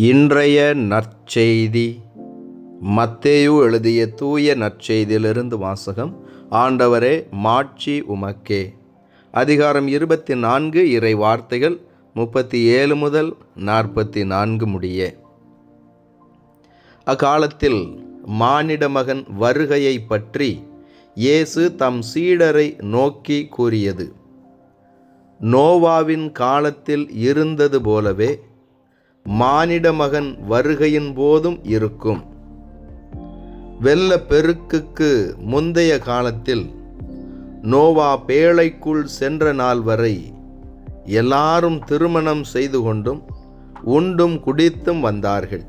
இன்றைய நற்செய்தி. மத்தேயு எழுதிய தூய நற்செய்தியிலிருந்து வாசகம் ஆண்டவரே மாட்சி உமக்கே. அதிகாரம் இருபத்தி நான்கு இறை வார்த்தைகள் முப்பத்தி ஏழு முதல் நாற்பத்தி நான்கு முடிய. அக்காலத்தில் மானிட மகன் வருகையை பற்றி இயேசு தம் சீடரை நோக்கி கூறியது. நோவாவின் காலத்தில் இருந்தது போலவே மானிட மகன் வருகையின் போதும் இருக்கும். வெள்ள பெருக்குக்கு முந்தைய காலத்தில் நோவா பேழைக்குள் சென்ற நாள் வரை எல்லாரும் திருமணம் செய்து கொண்டும் உண்டும் குடித்தும் வந்தார்கள்.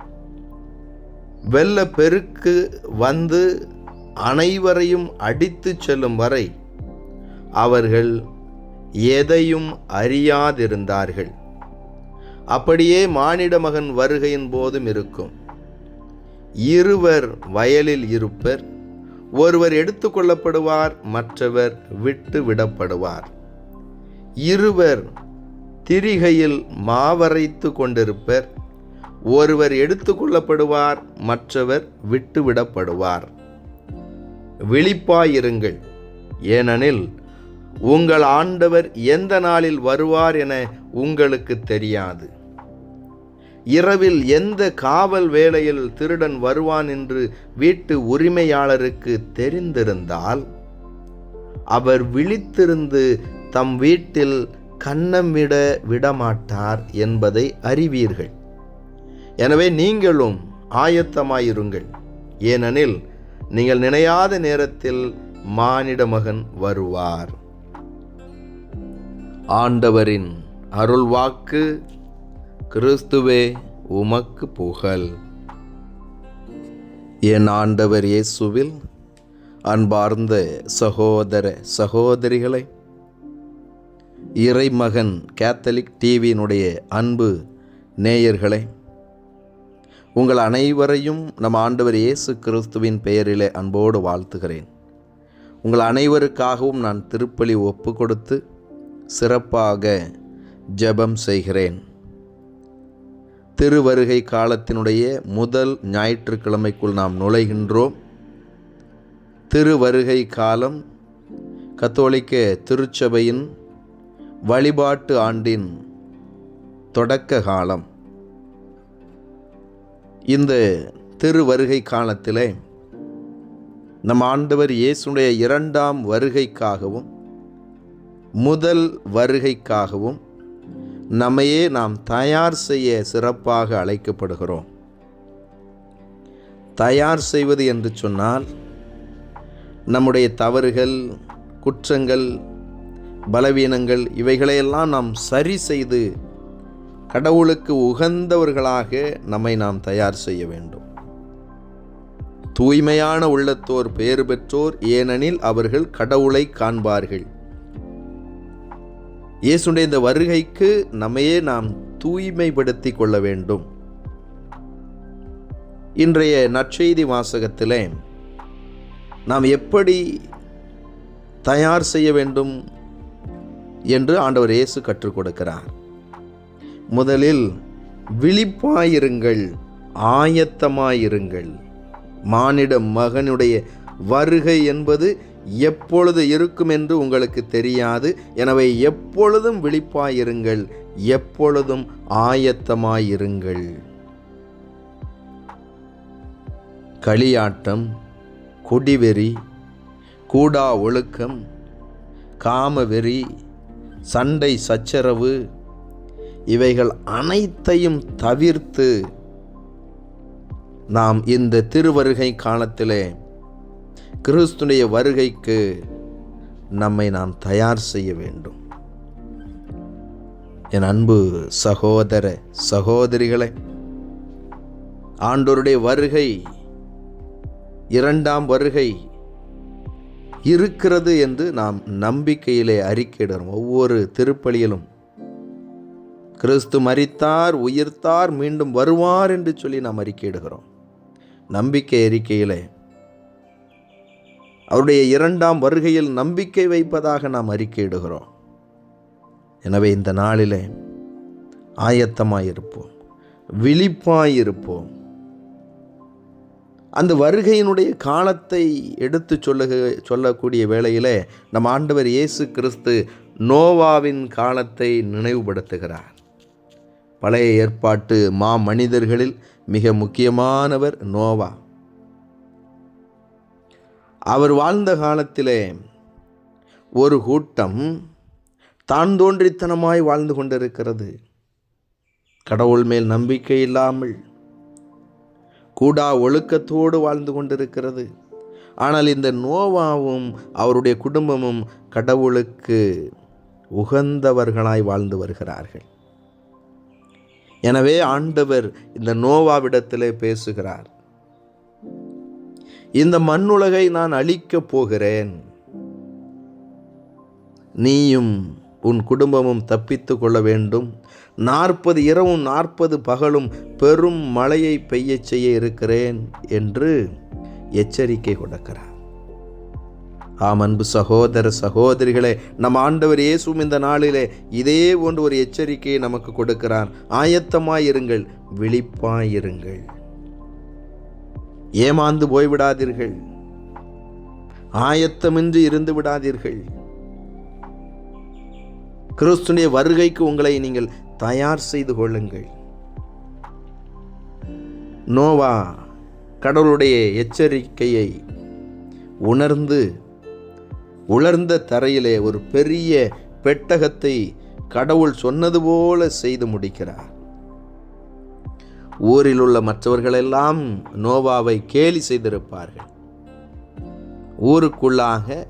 வெள்ள பெருக்கு வந்து அனைவரையும் அடித்துச் செல்லும் வரை அவர்கள் எதையும் அறியாதிருந்தார்கள். அப்படியே மானிட மகன் வருகையின் போதும் இருக்கும். இருவர் வயலில் இருப்பர் ஒருவர் எடுத்துக்கொள்ளப்படுவார் மற்றவர் விட்டு விடப்படுவார். இருவர் திரிகையில் மாவரைத்து கொண்டிருப்பர் ஒருவர் எடுத்துக்கொள்ளப்படுவார் மற்றவர் விட்டுவிடப்படுவார் விழிப்பாயிருங்கள் ஏனெனில் உங்கள் ஆண்டவர் எந்த நாளில் வருவார் என உங்களுக்கு தெரியாது. இரவில் எந்த காவல் வேளையில் திருடன் வருவான் என்று வீட்டு உரிமையாளருக்கு தெரிந்திருந்தால் அவர் விழித்திருந்து தம் வீட்டில் கன்னம் விட விடமாட்டார் என்பதை அறிவீர்கள். எனவே நீங்களும் ஆயத்தமாயிருங்கள். ஏனெனில் நீங்கள் நினையாத நேரத்தில் மானிட மகன் வருவார். ஆண்டவரின் அருள்வாக்கு கிறிஸ்துவே உமக்கு புகழ். என் ஆண்டவர் இயேசுவில் அன்பார்ந்த சகோதர சகோதரிகளை இறைமகன் கேத்தலிக் டிவியினுடைய அன்பு நேயர்களை உங்கள் அனைவரையும் நம் ஆண்டவர் இயேசு கிறிஸ்துவின் பெயரிலே அன்போடு வாழ்த்துகிறேன். உங்கள் அனைவருக்காகவும் நான் திருப்பலி ஒப்பு கொடுத்து சிறப்பாக ஜெபம் செய்கிறேன். திருவருகை காலத்தினுடைய முதல் ஞாயிற்றுக்கிழமைக்குள் நாம் நுழைகின்றோம். திருவருகை காலம் கத்தோலிக்க திருச்சபையின் வழிபாட்டு ஆண்டின் தொடக்க காலம். இந்த திருவருகை காலத்திலே நம் ஆண்டவர் இயேசுடைய இரண்டாம் வருகைக்காகவும் முதல் வருகைக்காகவும் நம்மையே நாம் தயார் செய்ய சிறப்பாக அழைக்கப்படுகிறோம். தயார் செய்வது என்று சொன்னால் நம்முடைய தவறுகள் குற்றங்கள் பலவீனங்கள் இவைகளையெல்லாம் நாம் சரி செய்து கடவுளுக்கு உகந்தவர்களாக நம்மை நாம் தயார் செய்ய வேண்டும். தூய்மையான உள்ளத்தோர் பெயர் பெற்றோர் ஏனெனில் அவர்கள் கடவுளை காண்பார்கள். இயேசுடைய இந்த வருகைக்கு நம்மையே நாம் தூய்மைப்படுத்தி கொள்ள வேண்டும். இன்றைய நற்செய்தி வாசகத்திலே நாம் எப்படி தயார் செய்ய வேண்டும் என்று ஆண்டவர் இயேசு கற்றுக் கொடுக்கிறார். முதலில் விழிப்பாயிருங்கள் ஆயத்தமாயிருங்கள். மானிட மகனுடைய வருகை என்பது எப்பொழுது இருக்கும் என்று உங்களுக்கு தெரியாது. எனவே எப்பொழுதும் விழிப்பாயிருங்கள். எப்பொழுதும் ஆயத்தமாயிருங்கள். களியாட்டம் குடிவெறி கூடா ஒழுக்கம் காமவெறி சண்டை சச்சரவு இவைகள் அனைத்தையும் தவிர்த்து நாம் இந்த திருவருகை காலத்திலே கிறிஸ்துடைய வருகைக்கு நம்மை நாம் தயார் செய்ய வேண்டும். என் அன்பு சகோதர சகோதரிகளை ஆண்டோருடைய வருகை இரண்டாம் வருகை இருக்கிறது என்று நாம் நம்பிக்கையிலே அறிக்கையிடுறோம் ஒவ்வொரு திருப்பலியிலும் கிறிஸ்து மரித்தார் உயிர்த்தார் மீண்டும் வருவார் என்று சொல்லி நாம் அறிக்கையிடுகிறோம். நம்பிக்கை அறிக்கையிலே அவருடைய இரண்டாம் வருகையில் நம்பிக்கை வைப்பதாக நாம் அறிக்கையிடுகிறோம். எனவே இந்த நாளிலே ஆயத்தமாயிருப்போம் விழிப்பாயிருப்போம். அந்த வருகையினுடைய காலத்தை எடுத்து சொல்லுக சொல்லக்கூடிய வேளையிலே நம் ஆண்டவர் இயேசு கிறிஸ்து நோவாவின் காலத்தை நினைவுபடுத்துகிறார். பழைய ஏற்பாட்டு மா மனிதர்களில் மிக முக்கியமானவர் நோவா. அவர் வாழ்ந்த காலத்திலே ஒரு கூட்டம் தான் தோன்றித்தனமாய் வாழ்ந்து கொண்டிருக்கிறது. கடவுள் மேல் நம்பிக்கை இல்லாமல் கூடா ஒழுக்கத்தோடு வாழ்ந்து கொண்டிருக்கிறது. ஆனால் இந்த நோவாவும் அவருடைய குடும்பமும் கடவுளுக்கு உகந்தவர்களாய் வாழ்ந்து வருகிறார்கள். எனவே ஆண்டவர் இந்த நோவாவிடத்திலே பேசுகிறார். இந்த மண்ணுலகை நான் அழிக்கப் போகிறேன். நீயும் உன் குடும்பமும் தப்பித்து கொள்ள வேண்டும். நாற்பது இரவும் நாற்பது பகலும் பெரும் மழையை பெய்யச் செய்ய இருக்கிறேன் என்று எச்சரிக்கை கொடுக்கிறார். ஆம் அன்பு சகோதர சகோதரிகளே நம் ஆண்டவர் இயேசும் இந்த நாளிலே இதே போன்று ஒரு எச்சரிக்கையை நமக்கு கொடுக்கிறார். ஆயத்தமாயிருங்கள் விழிப்பாயிருங்கள். ஏமாந்து போய்விடாதீர்கள். ஆயத்தமின்றி இருந்து விடாதீர்கள். கிறிஸ்துடைய வருகைக்கு உங்களை நீங்கள் தயார் செய்து கொள்ளுங்கள். நோவா கடவுளுடைய எச்சரிக்கையை உணர்ந்து உலர்ந்த தரையிலே ஒரு பெரிய பெட்டகத்தை கடவுள் சொன்னது போல செய்து முடிக்கிறார். ஊரில் உள்ள மற்றவர்களெல்லாம் நோவாவை கேலி செய்திருப்பார்கள். ஊருக்குள்ளாக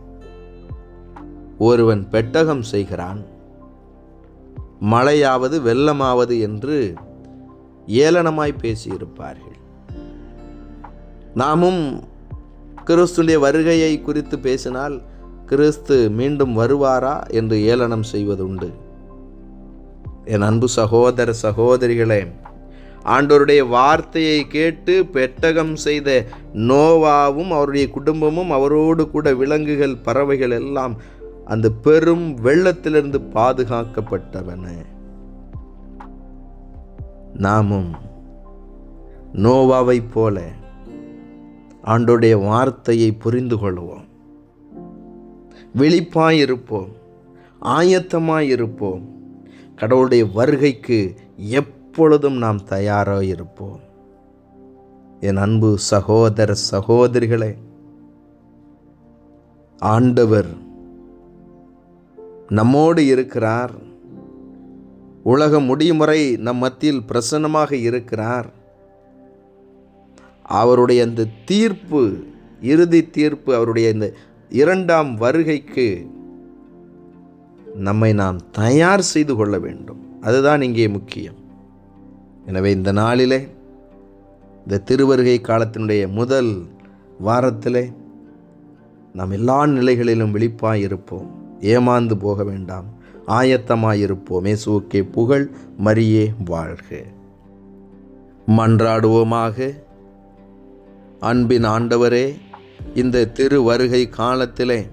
ஒருவன் பெட்டகம் செய்கிறான். மழையாவது வெள்ளமாவது என்று ஏளனமாய் பேசியிருப்பார்கள். நாமும் கிறிஸ்துடைய வருகையை குறித்து பேசினால் கிறிஸ்து மீண்டும் வருவாரா என்று ஏளனம் செய்வதுண்டு. என் அன்பு சகோதர சகோதரிகளே ஆண்டோருடைய வார்த்தையை கேட்டு பெட்டகம் செய்த நோவாவும் அவருடைய குடும்பமும் அவரோடு கூட விலங்குகள் பறவைகள் எல்லாம் அந்த பெரும் வெள்ளத்திலிருந்து பாதுகாக்கப்பட்டவன. நாமும் நோவாவைப் போல ஆண்டோடைய வார்த்தையை புரிந்து கொள்வோம் விழிப்பாயிருப்போம் ஆயத்தமாயிருப்போம். கடவுளுடைய வருகைக்கு எப்பொழுதும் நாம் தயாராக இருப்போம். என் அன்பு சகோதர சகோதரிகளே ஆண்டவர் நம்மோடு இருக்கிறார். உலக முடிமுறை நம் மத்தியில் பிரசன்னமாக இருக்கிறார். அவருடைய அந்த தீர்ப்பு இறுதி தீர்ப்பு அவருடைய இந்த இரண்டாம் வருகைக்கு நம்மை நாம் தயார் செய்து கொள்ள வேண்டும். அதுதான் இங்கே முக்கியம். எனவே இந்த நாளிலே இந்த திருவருகை காலத்தினுடைய முதல் வாரத்திலே நாம் எல்லா நிலைகளிலும் விழிப்பாக இருப்போம் ஏமாந்து போக வேண்டாம். ஆயத்தமாயிருப்போம். இயேசுக்கே புகழ் மரியே வாழ்க. மன்றாடுவோமாக. அன்பின் ஆண்டவரே இந்த திரு வருகை காலத்திலே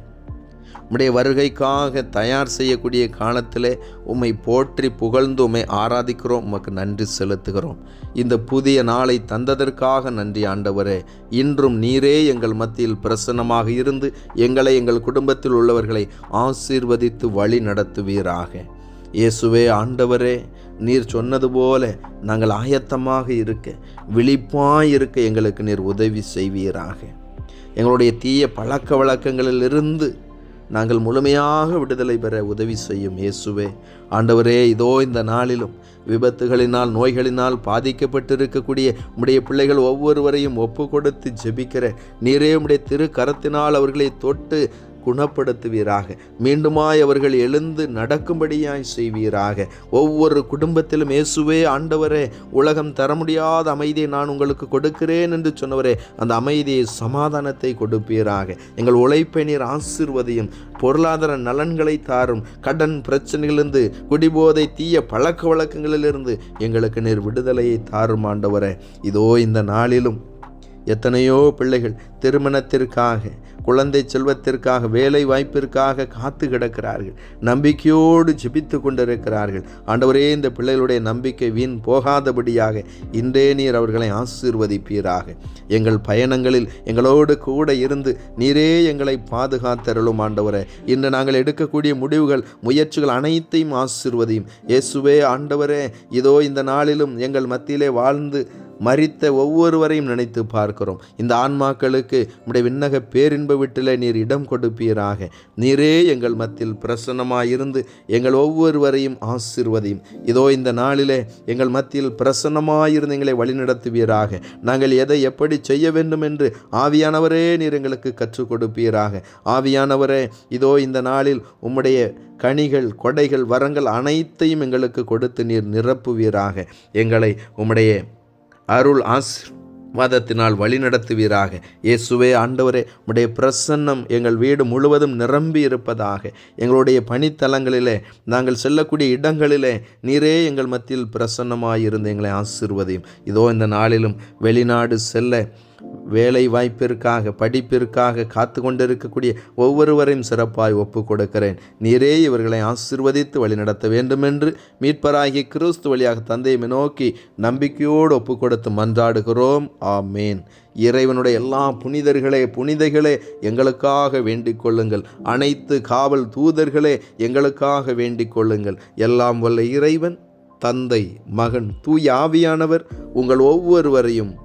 உம்முடைய வருகைக்காக தயார் செய்யக்கூடிய காலத்தில் உம்மை போற்றி புகழ்ந்து உம்மை ஆராதிக்கிறோம் உமக்கு நன்றி செலுத்துகிறோம். இந்த புதிய நாளை தந்ததற்காக நன்றி ஆண்டவரே. இன்றும் நீரே எங்கள் மத்தியில் பிரசன்னமாக இருந்து எங்களை எங்கள் குடும்பத்தில் உள்ளவர்களை ஆசீர்வதித்து வழி நடத்துவீராக. இயேசுவே ஆண்டவரே நீர் சொன்னது போல நாங்கள் ஆயத்தமாக இருக்க விழிப்பாய் இருக்க எங்களுக்கு நீர் உதவி செய்வீராக. எங்களுடைய தீய பழக்க வழக்கங்களிலிருந்து நாங்கள் முழுமையாக விடுதலை பெற உதவி செய்யும் இயேசுவே. ஆண்டவரே இதோ இந்த நாளிலும் விபத்துகளினால் நோய்களினால் பாதிக்கப்பட்டிருக்கக்கூடிய உம்முடைய பிள்ளைகள் ஒவ்வொருவரையும் ஒப்பு கொடுத்து ஜெபிக்கிற நீரே உம்முடைய திரு கரத்தினால் அவர்களை தொட்டு குணப்படுத்துவீராக. மீண்டுமாய் அவர்கள் எழுந்து நடக்கும்படியாய் செய்வீராக. ஒவ்வொரு குடும்பத்திலும் இயேசுவே ஆண்டவரே உலகம் தர முடியாத அமைதியை நான் உங்களுக்கு கொடுக்கிறேன் என்று சொன்னவரே அந்த அமைதியை சமாதானத்தை கொடுப்பீராக. எங்கள் உழைப்பை நீர் ஆசிர்வதையும் பொருளாதார நலன்களை தாரும் கடன் பிரச்சனைகளிலிருந்து குடிபோதை தீய பழக்க வழக்கங்களிலிருந்து எங்களுக்கு நீர் விடுதலையை தாரும் ஆண்டவரே. இதோ இந்த நாளிலும் எத்தனையோ பிள்ளைகள் திருமணத்திற்காக குழந்தை செல்வத்திற்காக வேலை வாய்ப்பிற்காக காத்து கிடக்கிறார்கள். நம்பிக்கையோடு ஜெபித்து கொண்டிருக்கிறார்கள். ஆண்டவரே இந்த பிள்ளைகளுடைய நம்பிக்கை வீண் போகாதபடியாக இன்றே நீர் அவர்களை ஆசீர்வதிப்பீராக. எங்கள் பயணங்களில் எங்களோடு கூட இருந்து நீரே எங்களை பாதுகாத்தருளும் ஆண்டவரே. இன்று நாங்கள் எடுக்கக்கூடிய முடிவுகள் முயற்சிகள் அனைத்தையும் ஆசீர்வதியும். இயேசுவே ஆண்டவரே இதோ இந்த நாளிலும் எங்கள் மத்தியிலே வாழ்ந்து மறித்த ஒவ்வொருவரையும் நினைத்து பார்க்கிறோம். இந்த ஆன்மாக்களுக்கு உடைய விண்ணக பேரின்ப வீட்டில் நீர் இடம் கொடுப்பீராக. நீரே எங்கள் மத்தியில் பிரசன்னமாயிருந்து எங்கள் ஒவ்வொருவரையும் ஆசிர்வதையும். இதோ இந்த நாளிலே எங்கள் மத்தியில் பிரசன்னமாயிருந்து எங்களை வழிநடத்துவீராக. நாங்கள் எதை எப்படி செய்ய வேண்டும் என்று ஆவியானவரே நீர் எங்களுக்கு கற்றுக் கொடுப்பீராக. ஆவியானவரே இதோ இந்த நாளில் உம்முடைய கனிகள் கொடைகள் வரங்கள் அனைத்தையும் எங்களுக்கு கொடுத்து நீர் நிரப்புவீராக. எங்களை உம்முடைய அருள் ஆசீர்வாதத்தினால் வழிநடத்துவீராக. இயேசுவே ஆண்டவரே உடைய பிரசன்னம் எங்கள் வீடு முழுவதும் நிரம்பி இருப்பதாக. எங்களுடைய பணித்தலங்களிலே நாங்கள் செல்லக்கூடிய இடங்களிலே நீரே எங்கள் மத்தியில் பிரசன்னமாயிருந்து எங்களை ஆசிர்வதையும். இதோ இந்த நாளிலும் வெளிநாடு செல்ல வேலை வாய்ப்பிற்காக படிப்பிற்காக காத்து கொண்டிருக்கக்கூடிய ஒவ்வொருவரையும் சிறப்பாய் ஒப்பு கொடுக்கிறேன் நீரே இவர்களை ஆசிர்வதித்து வழிநடத்த வேண்டுமென்று மீட்பராகி கிறிஸ்து வழியாக தந்தையை நோக்கி நம்பிக்கையோடு ஒப்பு கொடுத்து மன்றாடுகிறோம். ஆமேன். இறைவனுடைய எல்லா புனிதர்களே புனிதைகளே எங்களுக்காக வேண்டிக் கொள்ளுங்கள். அனைத்து காவல் தூதர்களே எங்களுக்காக வேண்டிக் கொள்ளுங்கள். எல்லாம் வல்ல இறைவன் தந்தை மகன் தூய் ஆவியானவர் உங்கள் ஒவ்வொருவரையும்